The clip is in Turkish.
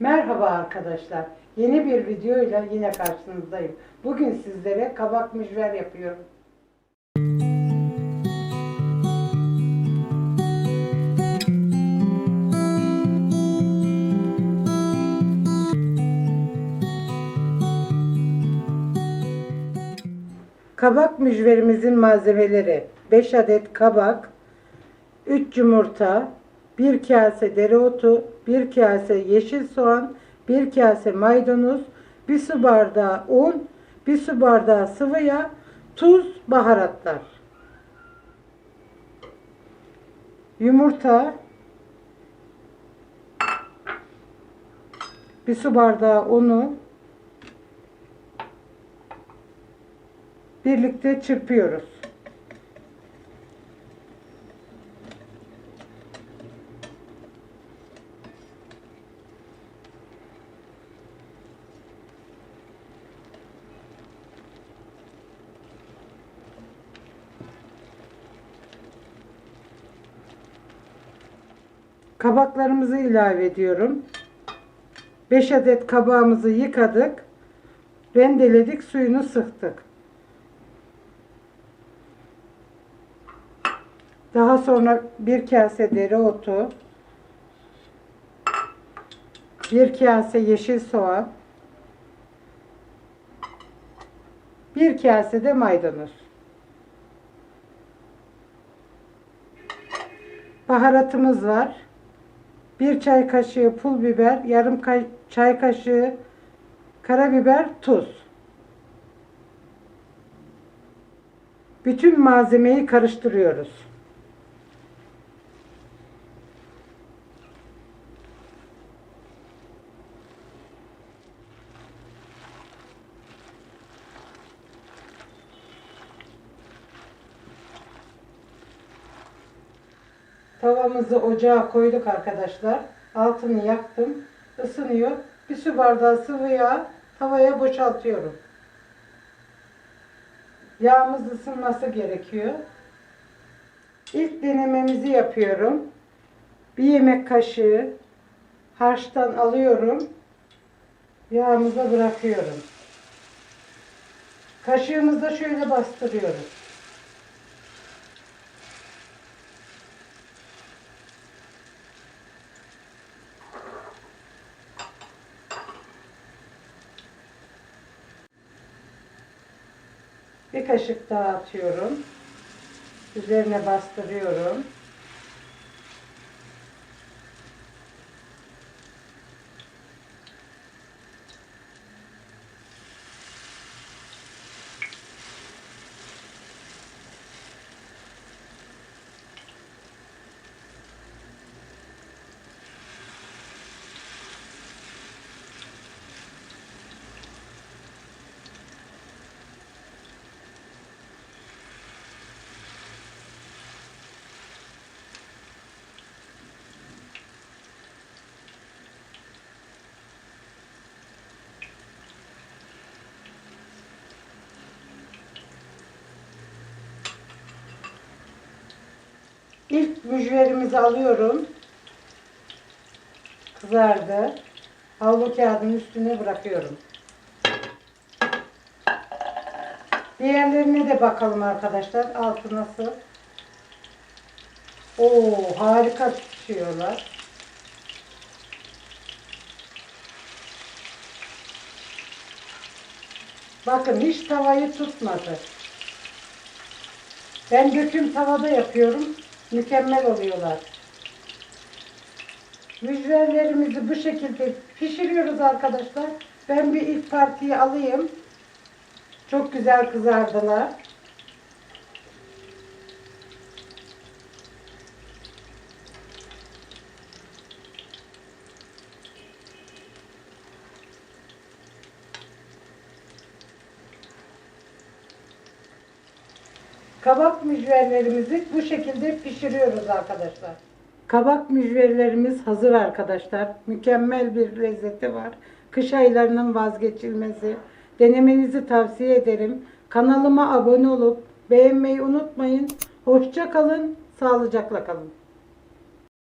Merhaba arkadaşlar. Yeni bir videoyla yine karşınızdayım. Bugün sizlere kabak mücver yapıyorum. Kabak mücverimizin malzemeleri 5 adet kabak, 3 yumurta, 1 kase dereotu, 1 kase yeşil soğan, 1 kase maydanoz, 1 su bardağı un, 1 su bardağı sıvı yağ, tuz, baharatlar. Yumurta, 1 su bardağı unu birlikte çırpıyoruz. Kabaklarımızı ilave ediyorum. 5 adet kabağımızı yıkadık. Rendeledik, suyunu sıktık. Daha sonra bir kase dereotu, bir kase yeşil soğan, bir kase de maydanoz. Baharatımız var. Bir çay kaşığı pul biber, yarım kay- çay kaşığı karabiber, tuz. Bütün malzemeyi karıştırıyoruz. Tavamızı ocağa koyduk arkadaşlar. Altını yaktım. Isınıyor. Bir su bardağı sıvı yağ tavaya boşaltıyorum. Yağımız ısınması gerekiyor. İlk denememizi yapıyorum. Bir yemek kaşığı harçtan alıyorum. Yağımıza bırakıyorum. Kaşığımızda şöyle bastırıyoruz. Bir kaşık daha atıyorum. Üzerine bastırıyorum. İlk mücverimizi alıyorum. Kızardı. Havlu kağıdın üstüne bırakıyorum. Diğerlerine de bakalım arkadaşlar. Altı nasıl? Oo harika pişiyorlar. Bakın hiç tavayı tutmadı. Ben döküm tavada yapıyorum. Mükemmel oluyorlar. Mücverlerimizi bu şekilde pişiriyoruz arkadaşlar. Ben bir ilk partiyi alayım. Çok güzel kızardılar. Kabak mücverlerimizi bu şekilde pişiriyoruz arkadaşlar. Kabak mücverlerimiz hazır arkadaşlar. Mükemmel bir lezzeti var. Kış aylarının vazgeçilmezi. Denemenizi tavsiye ederim. Kanalıma abone olup beğenmeyi unutmayın. Hoşça kalın, sağlıcakla kalın.